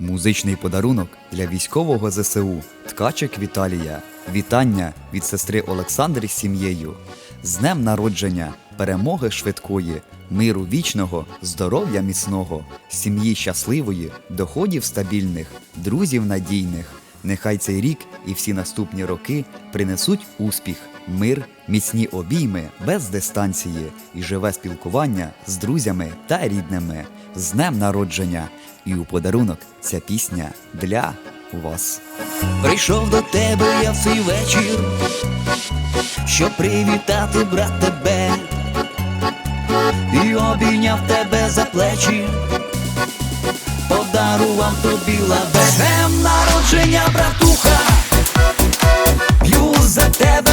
Музичний подарунок для військового ЗСУ Ткачик Віталія. Вітання від сестри Олександри з сім'єю. З днем народження, перемоги швидкої, миру вічного, здоров'я міцного, сім'ї щасливої, доходів стабільних, друзів надійних. Нехай цей рік і всі наступні роки принесуть успіх, мир, міцні обійми без дистанції і живе спілкування з друзями та рідними. З днем народження! І у подарунок ця пісня для вас. Прийшов до тебе я в цей вечір, щоб привітати брат тебе, і обійняв тебе за плечі, подарував тобі лаве. Днем народження, братуха, п'ю за тебе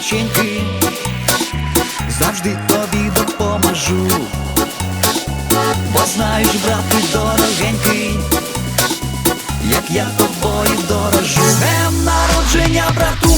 тобою завжди тобі допоможу. Бо знаєш, брат, ти дорогенький, як я тобою дорожу. З Днем народження, братуха,